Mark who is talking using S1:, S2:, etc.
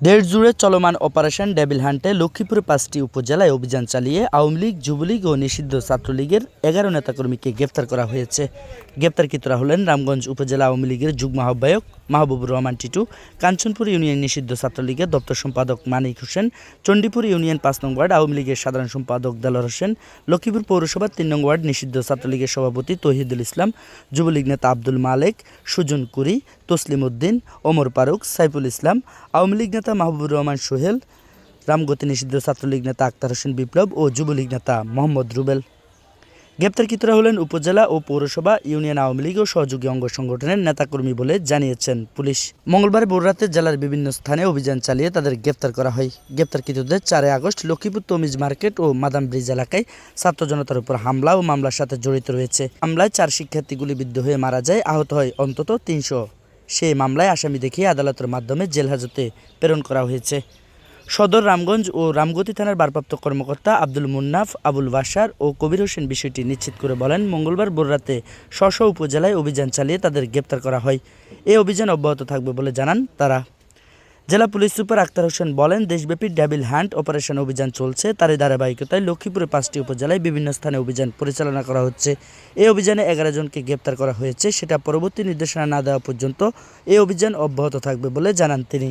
S1: দেশ জুড়ে চলমান অপারেশন ডেবিল হান্টে লক্ষ্মীপুরের পাঁচটি উপজেলায় অভিযান চালিয়ে আওয়ামী লীগ, যুবলীগ ও নিষিদ্ধ ছাত্রলীগের এগারো নেতাকর্মীকে গ্রেপ্তার করা হয়েছে। গ্রেপ্তারকৃতরা হলেন রামগঞ্জ উপজেলা আওয়ামী লীগের যুগ্ম আহ্বায়ক মাহবুবুর রহমান টিটু, কাঞ্চনপুর ইউনিয়ন নিষিদ্ধ ছাত্রলীগের দপ্তর সম্পাদক মানিক হোসেন, চণ্ডীপুর ইউনিয়ন পাঁচ নং ওয়ার্ড আওয়ামী লীগের সাধারণ সম্পাদক দেলোয়ার হোসেন, লক্ষ্মীপুর পৌরসভার তিন নং ওয়ার্ড নিষিদ্ধ ছাত্রলীগের সভাপতি তহিদুল ইসলাম, যুবলীগ নেতা আব্দুল মালেক, সুজন কুরি, তসলিম উদ্দিন, ওমর ফারুক, সাইফুল ইসলাম, আওয়ামী লীগ নেতা মাহবুবুর রহমান সোহেল, রামগতি নিষিদ্ধ ছাত্রলীগ নেতা আক্তার হোসেন বিপ্লব ও যুবলীগ নেতা মোহাম্মদ রুবেল। গ্রেপ্তারকৃতরা হলেন উপজেলা ও পৌরসভা, ইউনিয়ন আওয়ামী লীগ ও সহযোগী অঙ্গ সংগঠনের নেতাকর্মী বলে জানিয়েছেন পুলিশ। মঙ্গলবার ভোররাতে জেলার বিভিন্ন স্থানে অভিযান চালিয়ে তাদের গ্রেপ্তার করা হয়। গ্রেপ্তারকৃতদের চারই আগস্ট লক্ষ্মীপুর তমিজ মার্কেট ও মাদাম ব্রিজ এলাকায় ছাত্র জনতার উপর হামলা ও মামলার সাথে জড়িত রয়েছে। হামলায় চার শিক্ষার্থী গুলিবিদ্ধ হয়ে মারা যায়, আহত হয় অন্তত তিনশো। সেই মামলায় আসামি দেখিয়ে আদালতের মাধ্যমে জেল হাজতে প্রেরণ করা হয়েছে। সদর রামগঞ্জ ও রামগতি থানার ভারপ্রাপ্ত কর্মকর্তা আব্দুল মুন্নাফ, আবুল বাসার ও কবির হোসেন বিষয়টি নিশ্চিত করে বলেন, মঙ্গলবার ভোররাতে স্ব উপজেলায় অভিযান চালিয়ে তাদের গ্রেপ্তার করা হয়। এই অভিযান অব্যাহত থাকবে বলে জানান তারা। জেলা পুলিশ সুপার আক্তার হোসেন বলেন, দেশব্যাপী ডেভিল হ্যান্ড অপারেশন অভিযান চলছে। তারই ধারাবাহিকতায় লক্ষ্মীপুরে পাঁচটি উপজেলায় বিভিন্ন স্থানে অভিযান পরিচালনা করা হচ্ছে। এই অভিযানে এগারো জনকে গ্রেপ্তার করা হয়েছে। সেটা পরবর্তী নির্দেশনা না দেওয়া পর্যন্ত এই অভিযান অব্যাহত থাকবে বলে জানান তিনি।